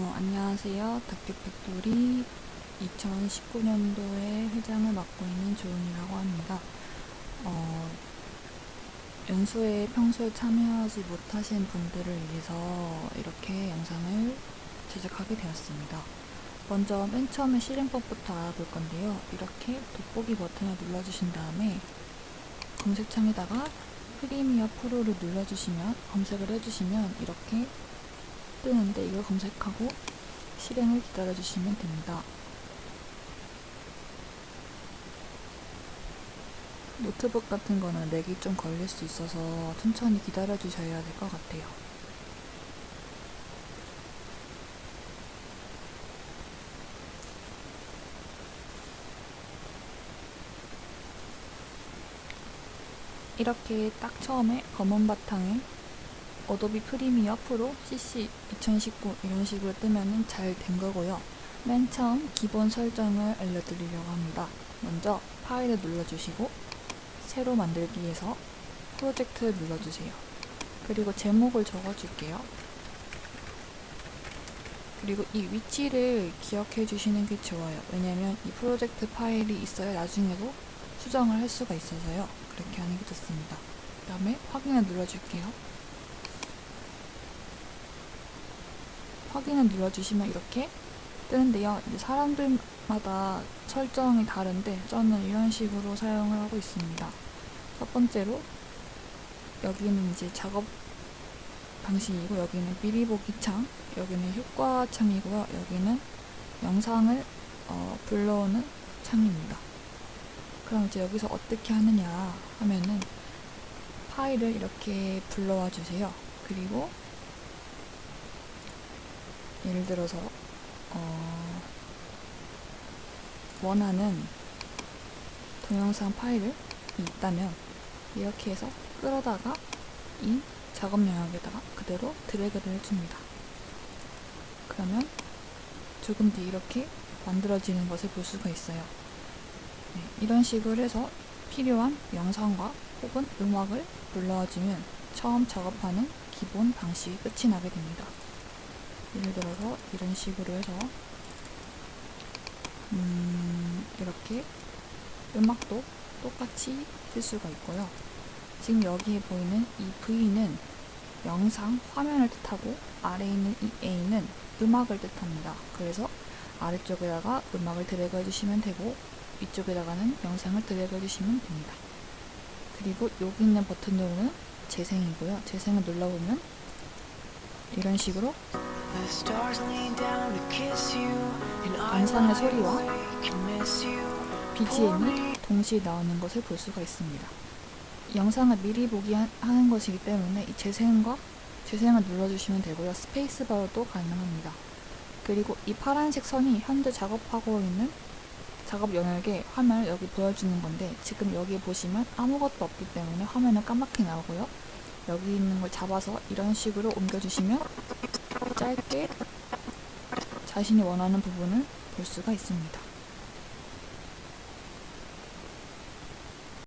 어, 안녕하세요. 닥터팩토리 2019년도에 회장을 맡고 있는 조은이라고 합니다. 어, 연수에 평소에 참여하지 못하신 분들을 위해서 이렇게 영상을 제작하게 되었습니다. 먼저 맨 처음에 실행법부터 알아볼 건데요. 이렇게 돋보기 버튼을 눌러주신 다음에 검색창에다가 프리미어 프로를 눌러주시면 검색을 해주시면 이렇게 뜨는데 이걸 검색하고 실행을 기다려주시면 됩니다. 노트북 같은 거는 렉이 좀 걸릴 수 있어서 천천히 기다려주셔야 될 것 같아요. 이렇게 딱 처음에 검은 바탕에 어도비 프리미어 프로 CC 2019 이런 식으로 뜨면은 잘 된 거고요. 맨 처음 기본 설정을 알려드리려고 합니다. 먼저 파일을 눌러주시고 새로 만들기에서 프로젝트를 눌러주세요. 그리고 제목을 적어줄게요. 그리고 이 위치를 기억해 주시는 게 좋아요. 왜냐면 이 프로젝트 파일이 있어야 나중에도 수정을 할 수가 있어서요. 그렇게 하는 게 좋습니다. 그 다음에 확인을 눌러줄게요. 확인을 눌러주시면 이렇게 뜨는데요. 사람들마다 설정이 다른데 저는 이런 식으로 사용을 하고 있습니다. 첫 번째로 여기는 이제 작업 방식이고 여기는 미리 보기 창, 여기는 효과 창이고요. 여기는 영상을 어, 불러오는 창입니다. 그럼 이제 여기서 어떻게 하느냐 하면은 파일을 이렇게 불러와 주세요. 그리고 예를 들어서 어, 원하는 동영상 파일이 있다면 이렇게 해서 끌어다가 이 작업 영역에다가 그대로 드래그를 해줍니다. 그러면 조금 뒤 이렇게 만들어지는 것을 볼 수가 있어요. 네, 이런 식으로 해서 필요한 영상과 혹은 음악을 불러와주면 처음 작업하는 기본 방식이 끝이 나게 됩니다. 예를 들어서 이런 식으로 해서 음, 이렇게 음악도 똑같이 틀 수가 있고요. 지금 여기에 보이는 이 V는 영상 화면을 뜻하고 아래에 있는 이 A는 음악을 뜻합니다. 그래서 아래쪽에다가 음악을 드래그 해주시면 되고 위쪽에다가는 영상을 드래그 해주시면 됩니다. 그리고 여기 있는 버튼으로는 재생이고요. 재생을 눌러보면 이런 식으로 영상의 소리와 BGM이 동시에 나오는 것을 볼 수가 있습니다. 영상을 미리 보기 하- 하는 것이기 때문에 이 재생과 재생을 눌러주시면 되고요. 스페이스바로도 가능합니다. 그리고 이 파란색 선이 현재 작업하고 있는 작업 영역의 화면을 여기 보여주는 건데 지금 여기 보시면 아무것도 없기 때문에 화면은 까맣게 나오고요. 여기 있는 걸 잡아서 이런 식으로 옮겨주시면 짧게 자신이 원하는 부분을 볼 수가 있습니다.